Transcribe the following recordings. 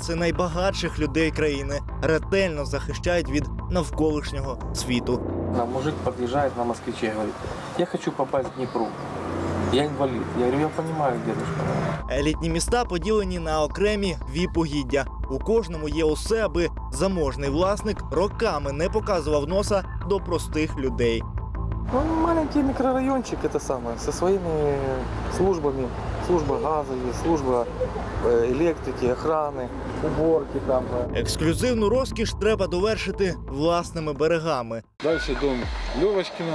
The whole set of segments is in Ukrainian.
це найбагатших людей країни, ретельно захищають від навколишнього світу. Нам мужик подъезжает на москвиче и говорит, я хочу попасть в Днепру. Я инвалид. Я говорю, я понимаю, дедушка. Елітні міста поділені на окремі віп-угіддя. У кожному є усе, аби заможний власник роками не показував носа до простих людей. Ну, маленький микрорайончик это самое, со своими службами Служба газа есть, служба э, электрики, охраны, уборки там. э. Ексклюзивну розкіш треба довершити власними берегами. Дальше дом Левочкина.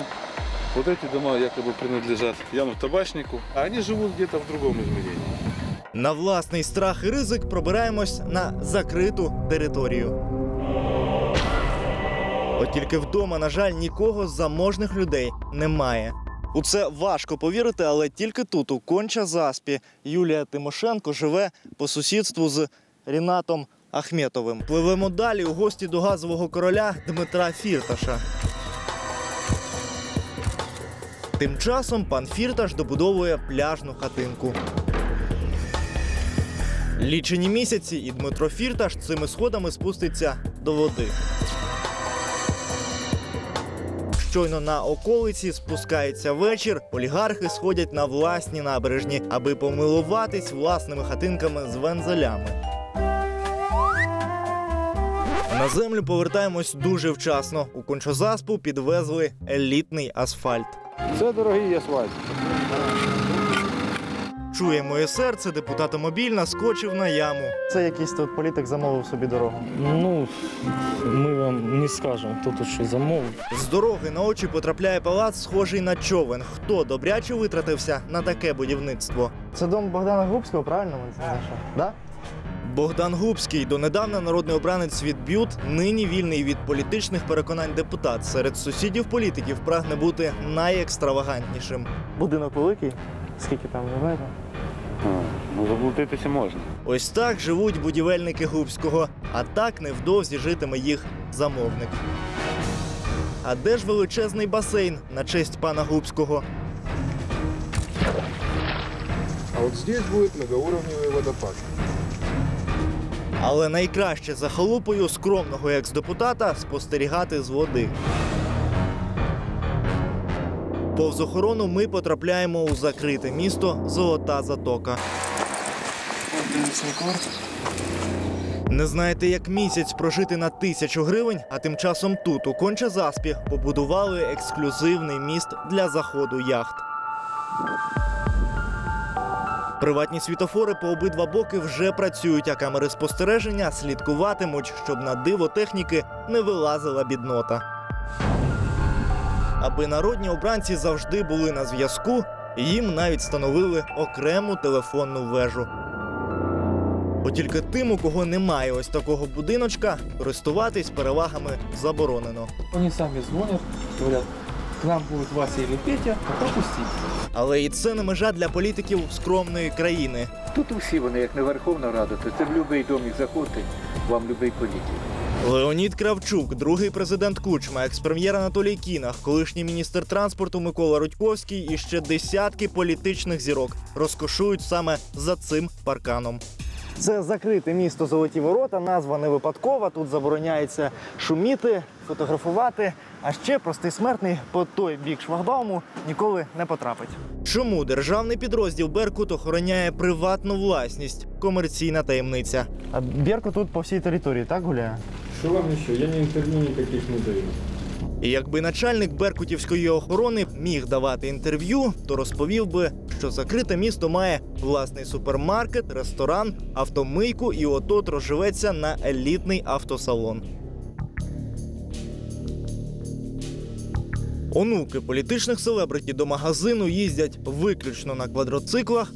Вот эти дома якобы принадлежат Яну Табачнику, а они живут где-то в другом измерении. На власний страх і ризик пробираємось на закриту територію. От тільки вдома, на жаль, нікого з заможних людей немає. У це важко повірити, але тільки тут, у конча заспі, Юлія Тимошенко живе по сусідству з Рінатом Ахметовим. Пливемо далі у гості до газового короля Дмитра Фірташа. Тим часом пан Фірташ добудовує пляжну хатинку. Лічені місяці, і Дмитро Фірташ цими сходами спуститься до води. Щойно на околиці спускається вечір, олігархи сходять на власні набережні, аби помилуватись власними хатинками з вензелями. На землю повертаємось дуже вчасно. У кончозаспу підвезли елітний асфальт. Це дорогий асфальт. Чує моє серце, депутатомобіль наскочив на яму. Це якийсь тут політик замовив собі дорогу. Ну, ми вам не скажемо, хто тут що замовив. З дороги на очі потрапляє палац, схожий на човен. Хто добряче витратився на таке будівництво? Це дом Богдана Губського, правильно він це знайшов? Да? Богдан Губський, донедавна народний обранець від Бют, нині вільний від політичних переконань депутат. Серед сусідів політиків прагне бути найекстравагантнішим. Будинок великий. Скільки там видно? Ну, заблудитися можна. Ось так живуть будівельники Губського, а так невдовзі житиме їх замовник. А де ж величезний басейн на честь пана Губського? А вот здесь будет многоуровневый водопад. Але найкраще за халупою скромного екс-депутата спостерігати з води. Повз охорону ми потрапляємо у закрите місто Золота Затока. Не знаєте, як місяць прожити на тисячу гривень, а тим часом тут, у Конча-Заспі, побудували ексклюзивний міст для заходу яхт. Приватні світофори по обидва боки вже працюють, а камери спостереження слідкуватимуть, щоб на диво техніки не вилазила біднота. Аби народні обранці завжди були на зв'язку, їм навіть встановили окрему телефонну вежу. От тільки тим, у кого немає ось такого будиночка, користуватись перевагами заборонено. Они сами звонят, говорят, к нам будет Вася или Петя, пропустите. Але і це не межа для політиків скромної країни. Тут усі вони, як не Верховна Рада, то це в будь-який дом їх заходить, вам будь-який політик. Леонід Кравчук, другий президент Кучма, експрем'єр Анатолій Кінах, колишній міністр транспорту Микола Рудьковський і ще десятки політичних зірок розкошують саме за цим парканом. Це закрите місто Золоті Ворота. Назва не випадкова. Тут забороняється шуміти, фотографувати. А ще простий смертний по той бік шлагбауму ніколи не потрапить. Чому державний підрозділ Беркут охороняє приватну власність? Комерційна таємниця. А Беркут тут по всій території так гуляє? Что вам еще? Я ни интервью никаких не даю. І якби начальник беркутівської охорони міг давати інтерв'ю, то розповів би, що закрите місто має власний супермаркет, ресторан, автомийку і отот розживеться на елітний автосалон. Онуки політичних селебриті до магазину їздять виключно на квадроциклах.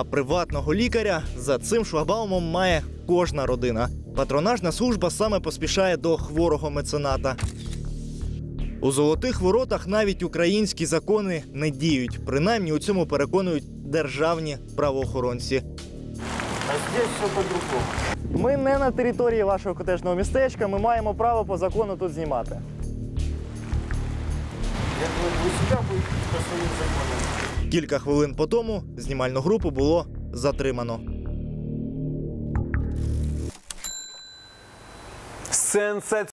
А приватного лікаря за цим шлагбаумом має кожна родина. Патронажна служба саме поспішає до хворого мецената. У золотих воротах навіть українські закони не діють. Принаймні у цьому переконують державні правоохоронці. А здесь все по-другому. Ми не на території вашого котежного містечка. Ми маємо право по закону тут знімати. Я говорю, вы всегда будете по своим законам. Кілька хвилин по тому знімальну групу було затримано. Сенсаційно.